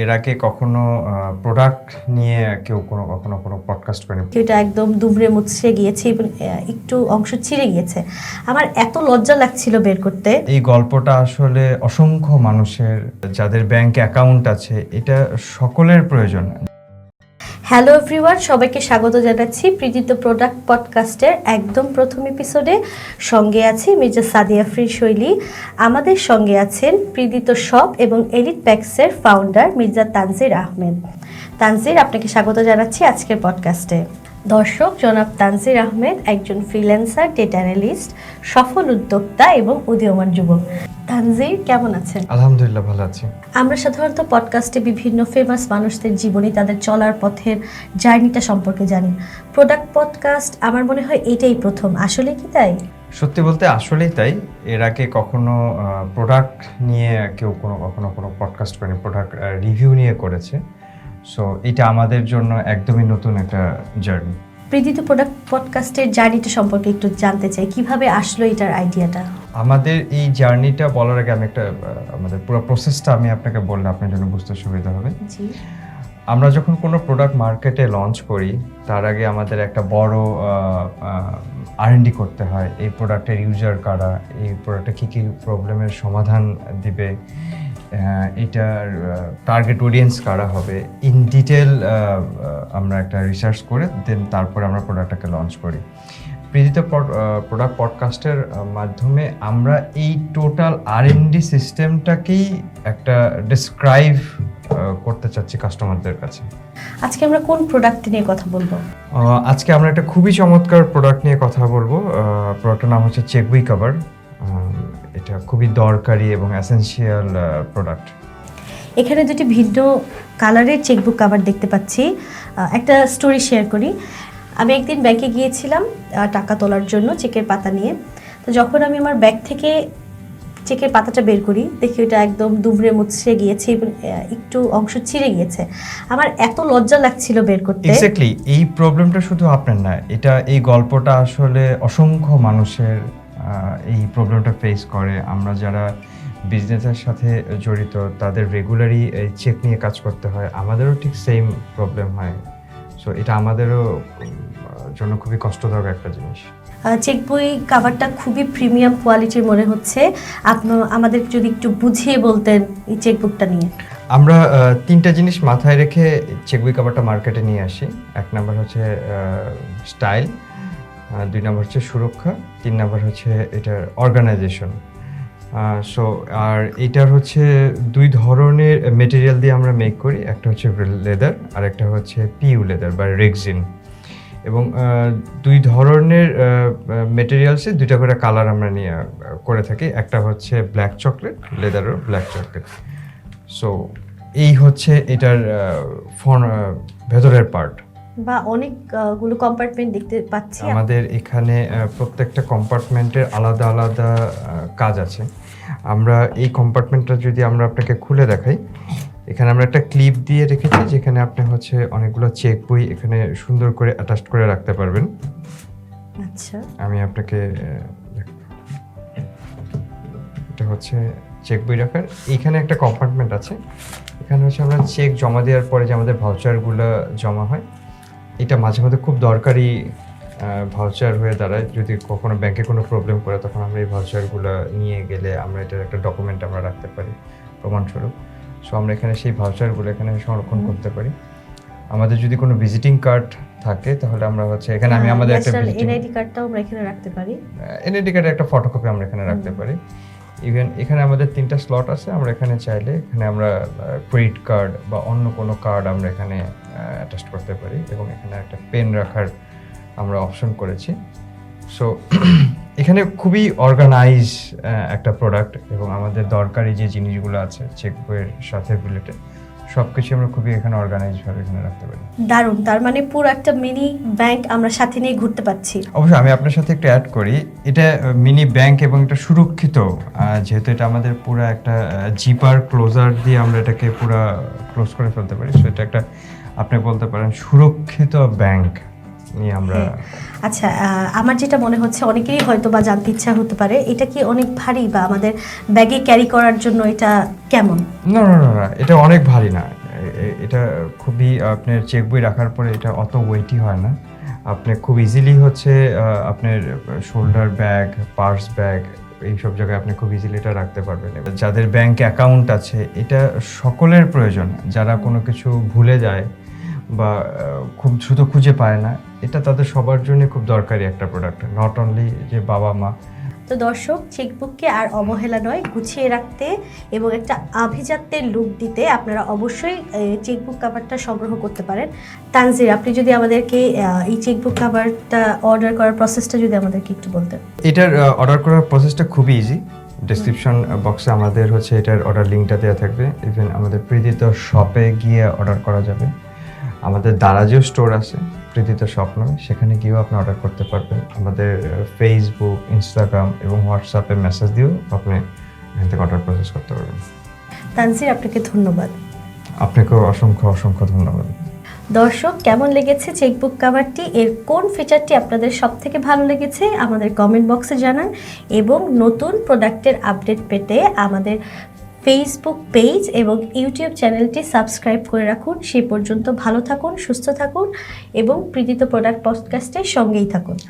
এর আগে কখনো প্রোডাক্ট নিয়ে কেউ কোনো কখনো কোনো পডকাস্ট করেনি এটা একদম দুমড়ে মুচড়ে গিয়েছে এবং একটু অংশ ছিঁড়ে গিয়েছে। আমার এত লজ্জা লাগছিল বের করতে। এই গল্পটা আসলে অসংখ্য মানুষের যাদের ব্যাংক অ্যাকাউন্ট আছে এটা সকলের প্রয়োজন। হ্যালো এভরিওয়ান সবাইকে স্বাগত জানাচ্ছি প্রীতিত প্রোডাক্ট পডকাস্টের একদম প্রথম এপিসোডে সঙ্গে আছি মির্জা সাদিয়া ফ্রি শৈলী। আমাদের সঙ্গে আছেন প্রীতিত শপ এবং এলিট প্যাক্সের ফাউন্ডার মির্জা তানজির আহমেদ। তানজির, আপনাকে স্বাগত জানাচ্ছি আজকের পডকাস্টে দর্শক জনাব তানজির আহমেদ একজন ফ্রিল্যান্সার ডেটা অ্যানালিস্ট সফল উদ্যোক্তা এবং উদীয়মান যুবক। তানজির কেমন আছেন? আলহামদুলিল্লাহ ভালো আছি। আমরা সাধারণত পডকাস্টে বিভিন্ন ফেমাস মানুষদের জীবনী তাদের চলার পথের জার্নিটা সম্পর্কে জানি। প্রোডাক্ট পডকাস্ট আমার মনে হয় এটাই প্রথম। আসলে কি তাই? সত্যি বলতে আসলেই তাই। এর আগে কখনো প্রোডাক্ট নিয়ে কেউ কোনো কখনো কোনো পডকাস্ট করেনি। প্রোডাক্ট রিভিউ নিয়ে করেছে। সো এটা আমাদের জন্য একদমই নতুন একটা জার্নি প্রীতিত প্রোডাক্ট পডকাস্টের জার্নিটা সম্পর্কে একটু জানতে চাই। কীভাবে আসলো এটার আইডিয়াটা আমাদের এই জার্নিটা বলার আগে আমি একটা আমাদের পুরো প্রসেসটা আমি আপনাকে বললে আপনার জন্য বুঝতে সুবিধা হবে। জি। আমরা যখন কোনো প্রোডাক্ট মার্কেটে লঞ্চ করি তার আগে আমাদের একটা বড় আরএনডি করতে হয়। এই প্রোডাক্টের ইউজার কারা? এই প্রোডাক্টে কী কী প্রবলেমের সমাধান দিবে? এটার টার্গেট অডিয়েন্স কারা হবে? ইন ডিটেল আমরা একটা রিসার্চ করে দেন তারপরে আমরা প্রোডাক্টটাকে লঞ্চ করি। প্রীতিত প্রোডাক্ট পডকাস্টের মাধ্যমে আমরা এই টোটাল আর ডি সিস্টেমটাকেই একটা ডিসক্রাইব করতে চাচ্ছি কাস্টমারদের কাছে। আজকে আমরা কোন প্রোডাক্ট নিয়ে কথা বলব? আজকে আমরা একটা খুবই চমৎকার প্রোডাক্ট নিয়ে কথা বলব। প্রোডাক্টের নাম হচ্ছে চেকবুই কাভার এটা খুবই দরকারি এবং অ্যাসেন্সিয়াল প্রোডাক্ট এখানে দুটি ভিন্ন কালারের চেকবুক কাভার দেখতে পাচ্ছি। একটা স্টোরি শেয়ার করি। আমি একদিন ব্যাংকে গিয়েছিলাম টাকা তোলার জন্য চেকের পাতা নিয়ে। তো যখন আমি আমার ব্যাগ থেকে চেকের পাতাটা বের করি দেখি ওটা একদম দুমড়ে মুচড়ে গিয়েছে এবং একটু অংশ ছিঁড়ে গিয়েছে। আমার এত লজ্জা লাগছিল বের করতে। এক্স্যাক্টলি এই প্রবলেমটা শুধু আপনার না এটা এই গল্পটা আসলে অসংখ্য মানুষের এই প্রবলেমটা ফেস করে। আমরা যারা বিজনেসের সাথে জড়িত তাদের রেগুলারই চেক নিয়ে কাজ করতে হয়। আমাদেরও ঠিক সেম প্রবলেম হয়। সো এটা আমাদেরও জন্য খুবই কষ্টদায়ক একটা জিনিস। চেক বই কাভারটা খুবই প্রিমিয়াম কোয়ালিটির মনে হচ্ছে। আপনার আমাদের যদি একটু বুঝিয়ে বলতেন এই চেক চেকবুকটা নিয়ে। আমরা তিনটা জিনিস মাথায় রেখে চেকবই কাভারটা মার্কেটে নিয়ে আসি। এক নাম্বার হচ্ছে স্টাইল দুই নাম্বার হচ্ছে সুরক্ষা, তিন নাম্বার হচ্ছে এটার অর্গানাইজেশন সো আর এটার হচ্ছে দুই ধরনের মেটেরিয়াল দিয়ে আমরা মেক করি, একটা হচ্ছে লেদার আর একটা হচ্ছে পিউ লেদার বা রেক্সিন এবং দুই ধরনের মেটেরিয়ালসে দুইটা করে কালার আমরা নিয়ে করে থাকি, একটা হচ্ছে ব্ল্যাক চকলেট লেদারও ব্ল্যাক চকলেট সো এই হচ্ছে এটার ফোন ভেতরের পার্ট বা অনেকগুলো কম্পার্টমেন্ট দেখতে পাচ্ছি। আমাদের এখানে প্রত্যেকটা কম্পার্টমেন্টের আলাদা আলাদা কাজ আছে। আমরা এই কম্পার্টমেন্টটা যদি আমরা আপনাকে খুলে দেখাই এখানে আমরা একটা ক্লিপ দিয়ে রেখেছি যেখানে আপনি হচ্ছে অনেকগুলো চেক বই এখানে সুন্দর করে অ্যাটাচ করে রাখতে পারবেন। আচ্ছা। আমি আপনাকে এটা হচ্ছে চেক বই রাখার। এখানে একটা কম্পার্টমেন্ট আছে। এখানে হচ্ছে আমরা চেক জমা দেওয়ার পরে যে আমাদের ভাউচারগুলো জমা হয় এটা মাঝে মধ্যে খুব দরকারি ভাউচার হয়ে দাঁড়ায়। যদি কখনো ব্যাংকে কোনো প্রবলেম করে তখন আমরা এই ভাউচারগুলো নিয়ে গেলে আমরা এটার একটা ডকুমেন্ট আমরা রাখতে পারি প্রমাণস্বরূপ। সো আমরা এখানে সেই ভাউচারগুলো এখানে সংরক্ষণ করতে পারি। আমাদের যদি কোনো ভিজিটিং কার্ড থাকে তাহলে আমরা হচ্ছে এখানে আমি আমাদের একটা এনআইডি কার্ডটাও আমরা এখানে রাখতে পারি। এনআইডি কার্ডের একটা ফটোকপি আমরা এখানে রাখতে পারি। ইভেন এখানে আমাদের তিনটা স্লট আছে আমরা এখানে চাইলে এখানে আমরা ক্রেডিট কার্ড বা অন্য কোনো কার্ড আমরা এখানে অ্যাটাচ করতে পারি এবং এখানে একটা পেন রাখার আমরা অপশন করেছি। সো এখানে খুবই অর্গানাইজ একটা প্রোডাক্ট এবং আমাদের দরকারি যে জিনিসগুলো আছে চেক বইয়ের সাথে রিলেটেড সব কিছু আমরা খুবই এখানে অর্গানাইজ ভাবে এখানে রাখতে পারি। দারুণ তার মানে পুরো একটা মিনি ব্যাংক আমরা সাথে নিয়ে ঘুরতে পাচ্ছি অবশ্যই আমি আপনার সাথে একটু অ্যাড করি। এটা মিনি ব্যাংক এবং এটা সুরক্ষিত যেহেতু এটা আমাদের পুরো একটা জিপার ক্লোজার দিয়ে আমরা এটাকে পুরো ক্লোজ করে ফেলতে পারি। সো এটা একটা আপনি বলতে পারেন সুরক্ষিত ব্যাংক নিয়ে আমরা আচ্ছা আমার যেটা মনে হচ্ছে অনেকেরই হয়তো বা জানতে ইচ্ছা হতে পারে এটা কি অনেক ভারী বা আমাদের ব্যাগে ক্যারি করার জন্য এটা কেমন? না না না না এটা অনেক ভারী না। এটা খুবই আপনার চেক বই রাখার পরে এটা অত ওয়েটি হয় না। আপনি খুব ইজিলি হচ্ছে আপনার শোল্ডার ব্যাগ পার্স ব্যাগ এইসব জায়গায় আপনি খুব ইজিলি এটা রাখতে পারবেন। যাদের ব্যাংক অ্যাকাউন্ট আছে এটা সকলের প্রয়োজন। যারা কোনো কিছু ভুলে যায় বা খুব দ্রুত খুঁজে পায় না এটা তাদের সবার জন্য খুব দরকারি একটা প্রোডাক্ট নট অনলি যে বাবা মা। তো দর্শক চেকবুককে আর অবহেলা নয় গুছিয়ে রাখতে এবং একটা আভিজাত্যের লুক দিতে আপনারা অবশ্যই চেকবুক কাভারটা সংগ্রহ করতে পারেন। তানজির আপনি যদি আমাদেরকে এই চেকবুক কাভারটা অর্ডার করার প্রসেসটা যদি আমাদেরকে একটু বলতেন। এটার অর্ডার করার প্রসেসটা খুবই ইজি ডেসক্রিপশন বক্সে আমাদের হচ্ছে এটার অর্ডার লিঙ্কটা দেওয়া থাকবে। ইভেন আমাদের প্রীতিত শপে গিয়ে অর্ডার করা যাবে। আমাদের দারাজেও স্টোর আছে প্রীতিত স্বপ্ন। সেখানে গিয়েও আপনি অর্ডার করতে পারবেন। আমাদের ফেসবুক ইনস্টাগ্রাম এবং হোয়াটসঅ্যাপে মেসেজ দিয়েও আপনি এখান থেকে অর্ডার প্রসেস করতে পারবেন। তানজির আপনাকে ধন্যবাদ। আপনাকেও অসংখ্য অসংখ্য ধন্যবাদ। দর্শক কেমন লেগেছে চেকবুক কাভারটি এর কোন ফিচারটি আপনাদের সব থেকে ভালো লেগেছে আমাদের কমেন্ট বক্সে জানান এবং নতুন প্রোডাক্টের আপডেট পেতে আমাদের ফেসবুক পেজ এবং ইউটিউব চ্যানেলটি সাবস্ক্রাইব করে রাখুন। সে পর্যন্ত ভালো থাকুন, সুস্থ থাকুন এবং প্রীতিত প্রোডাক্ট পডকাস্টের সঙ্গেই থাকুন।